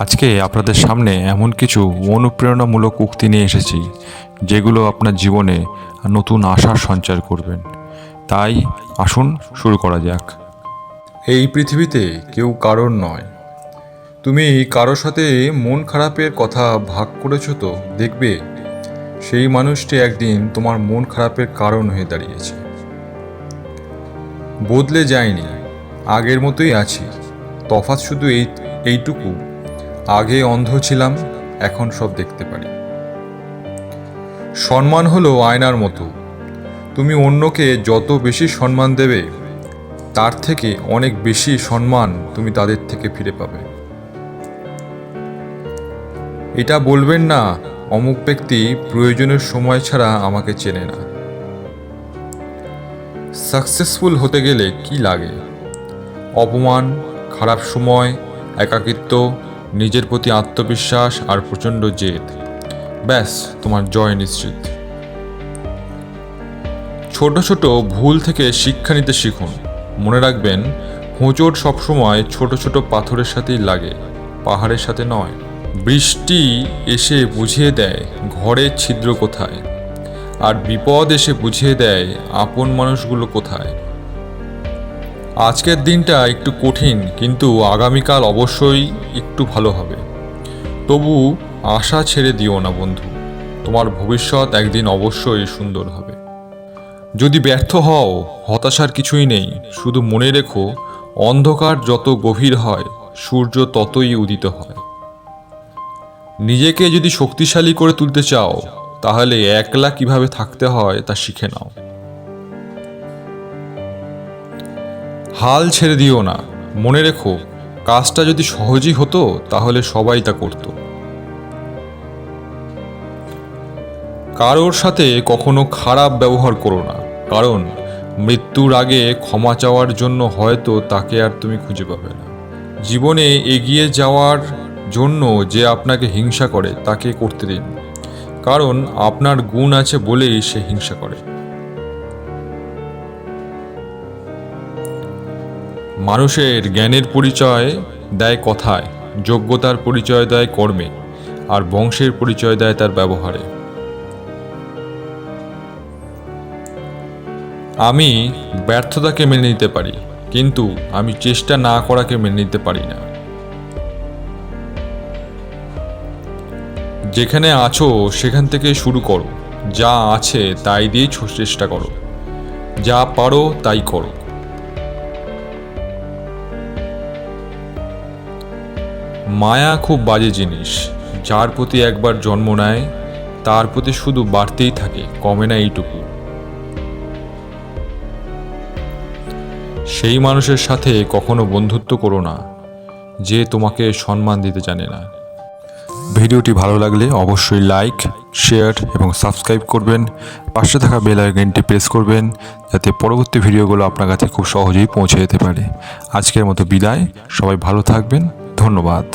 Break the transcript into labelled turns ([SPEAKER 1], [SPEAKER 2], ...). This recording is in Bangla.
[SPEAKER 1] আজকে আপনাদের সামনে এমন কিছু অনুপ্রেরণামূলক উক্তি নিয়ে এসেছি, যেগুলো আপনার জীবনে নতুন আশার সঞ্চার করবেন। তাই আসুন শুরু করা যাক। এই পৃথিবীতে কেউ কারোর নয়। তুমি কারোর সাথে মন খারাপের কথা ভাগ করেছ তো, দেখবে? সেই মানুষটি একদিন তোমার মন খারাপের কারণ হয়ে দাঁড়িয়েছে। বদলে যায়নি, আগের মতোই আছি। তফাৎ শুধু এই, এইটুকু। আগে অন্ধ ছিলাম, এখন সব দেখতে পারি। সম্মান হলো আয়নার মতো। তুমি অন্যকে যত বেশি সম্মান দেবে, তার থেকে অনেক বেশি সম্মান তুমি তাদের থেকে ফিরে পাবে। এটা বলবেন না, অমুক ব্যক্তি প্রয়োজনের সময় ছাড়া আমাকে চেনে না। সাকসেসফুল হতে গেলে কি লাগে? অপমান, খারাপ সময়, একাকিত্ব নিজের প্রতি আত্মবিশ্বাস আর প্রচণ্ড জেদ। ব্যাস, তোমার জয় নিশ্চিত। ছোট ছোট ভুল থেকে শিক্ষা নিতে শিখুন। মনে রাখবেন, হোঁচট সবসময় ছোট ছোট পাথরের সাথেই লাগে, পাহাড়ের সাথে নয়। বৃষ্টি এসে বুঝিয়ে দেয় ঘরের ছিদ্র কোথায়। আর বিপদ এসে বুঝিয়ে দেয়, আপন মানুষগুলো কোথায়। আজকের দিনটা একটু কঠিন, কিন্তু আগামীকাল অবশ্যই একটু ভালো হবে। তবু আশা ছেড়ে দিও না বন্ধু, তোমার ভবিষ্যৎ একদিন অবশ্যই সুন্দর হবে। যদি ব্যর্থ হও, হতাশার কিছুই নেই, শুধু মনে রেখো, অন্ধকার যত গভীর হয়, সূর্য ততই উদিত হয়। নিজেকে যদি শক্তিশালী করে তুলতে চাও, তাহলে একলা কীভাবে থাকতে হয় তা শিখে নাও। হাল ছেড়ে দিও না। মনে রেখো, কাজটা যদি সহজই হতো, তাহলে সবাই তা করত। কারোর সাথে কখনো খারাপ ব্যবহার করো না, কারণ মৃত্যুর আগে ক্ষমা চাওয়ার জন্য হয়তো তাকে আর তুমি খুঁজে পাবে না। জীবনে এগিয়ে যাওয়ার জন্য যে আপনাকে হিংসা করে, তাকে করতে দিন। কারণ আপনার গুণ আছে বলেই সে হিংসা করে। মানুষের জ্ঞানের পরিচয় দেয় কথায়, যোগ্যতার পরিচয় দেয় কর্মে, আর বংশের পরিচয় দেয় তার ব্যবহারে। আমি ব্যর্থতাকে মেনে নিতে পারি, কিন্তু আমি চেষ্টা না করাকে মেনে নিতে পারি না। যেখানে আছো, সেখান থেকে শুরু করো। যা আছে, তাই দিয়ে চেষ্টা করো। যা পারো, তাই করো। মায়া খুব বাজে জিনিস। যার প্রতি একবার জন্ম নেয়, তার প্রতি শুধু বাড়তেই থাকে, কমে না এইটুকু। সেই মানুষের সাথে কখনো বন্ধুত্ব করো না, যে তোমাকে সম্মান দিতে জানে না। ভিডিওটি ভালো লাগলে অবশ্যই লাইক, শেয়ার এবং সাবস্ক্রাইব করবেন। পাশে থাকা বেল আইকনটি প্রেস করবেন, যাতে পরবর্তী ভিডিওগুলো আপনার কাছে খুব সহজেই পৌঁছে যেতে পারে। আজকের মতো বিদায়, সবাই ভালো থাকবেন। ধন্যবাদ।